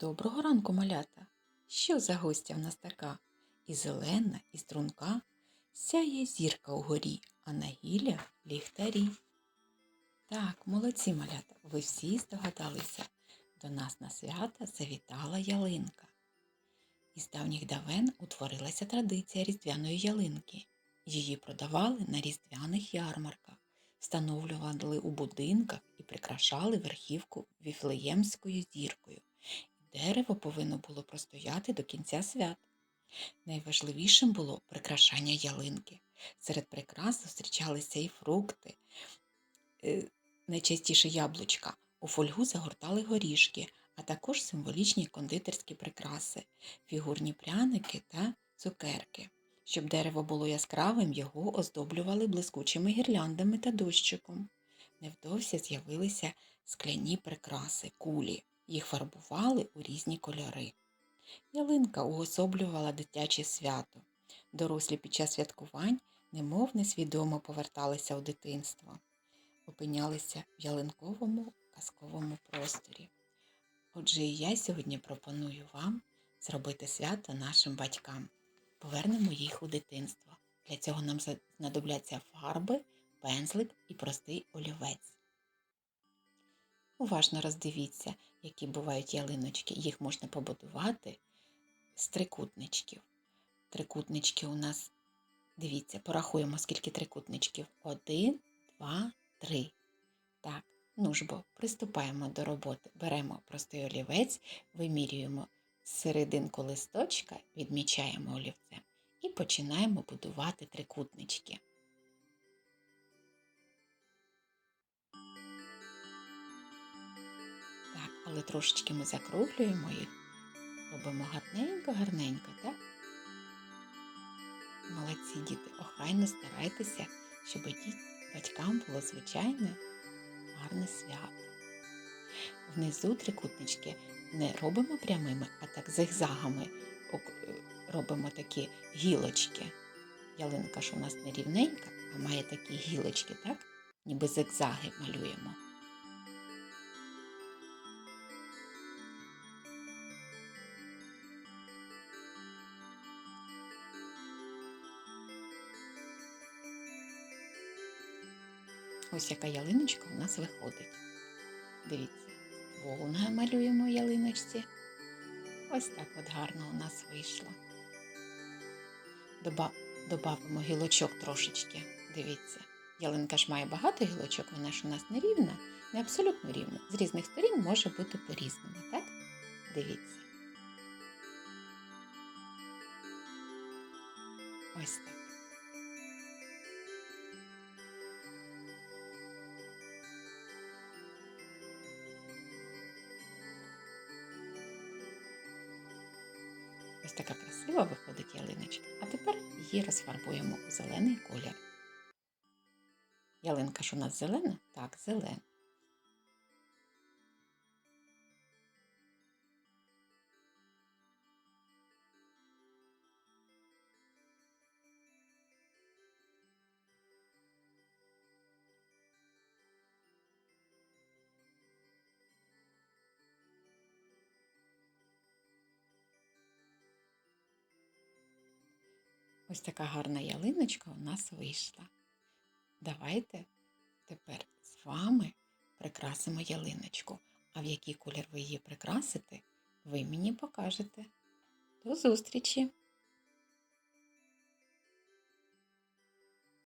Доброго ранку, малята! Що за гостя в нас така? І зелена, і струнка, сяє зірка угорі, а на гіллях ліхтарі. Так, молодці малята, ви всі здогадалися. До нас на свята завітала ялинка. Із давніх давен утворилася традиція різдвяної ялинки. Її продавали на різдвяних ярмарках, встановлювали у будинках і прикрашали верхівку віфлеємською зіркою. Дерево повинно було простояти до кінця свят. Найважливішим було прикрашання ялинки. Серед прикрас зустрічалися і фрукти, е, найчастіше яблучка. У фольгу загортали горішки, а також символічні кондитерські прикраси, фігурні пряники та цукерки. Щоб дерево було яскравим, його оздоблювали блискучими гірляндами та дощиком. Невдовзі з'явилися скляні прикраси, кулі. Їх фарбували у різні кольори. Ялинка уособлювала дитяче свято. Дорослі під час святкувань немов несвідомо поверталися у дитинство, опинялися в ялинковому казковому просторі. Отже, я сьогодні пропоную вам зробити свято нашим батькам. Повернемо їх у дитинство. Для цього нам знадобляться фарби, пензлик і простий олівець. Уважно роздивіться, які бувають ялиночки. Їх можна побудувати з трикутничків. Трикутнички у нас, дивіться, порахуємо, скільки трикутничків. Один, два, три. Так, ну ж бо, приступаємо до роботи. Беремо простий олівець, вимірюємо серединку листочка, відмічаємо олівцем і починаємо будувати трикутнички. Але трошечки ми закруглюємо їх, робимо гарненько-гарненько, так? Молодці діти, охайно старайтеся, щоб батькам було звичайне гарне свято. Внизу трикутнички не робимо прямими, а так зигзагами е, робимо такі гілочки. Ялинка ж у нас не рівненька, а має такі гілочки, так? Ніби зигзаги малюємо. Ось яка ялиночка у нас виходить. Дивіться, ствол намалюємо ялиночці. Ось так от гарно у нас вийшло. Доба... Добавимо гілочок трошечки. Дивіться. Ялинка ж має багато гілочок, вона ж у нас не рівна, не абсолютно рівна. З різних сторін може бути по-різному, так? Дивіться. Ось так. Ось така красива виходить ялиночка. А тепер її розфарбуємо у зелений колір. Ялинка ж у нас зелена? Так, зелена. Ось така гарна ялиночка у нас вийшла. Давайте тепер з вами прикрасимо ялиночку. А в який колір ви її прикрасите, ви мені покажете. До зустрічі!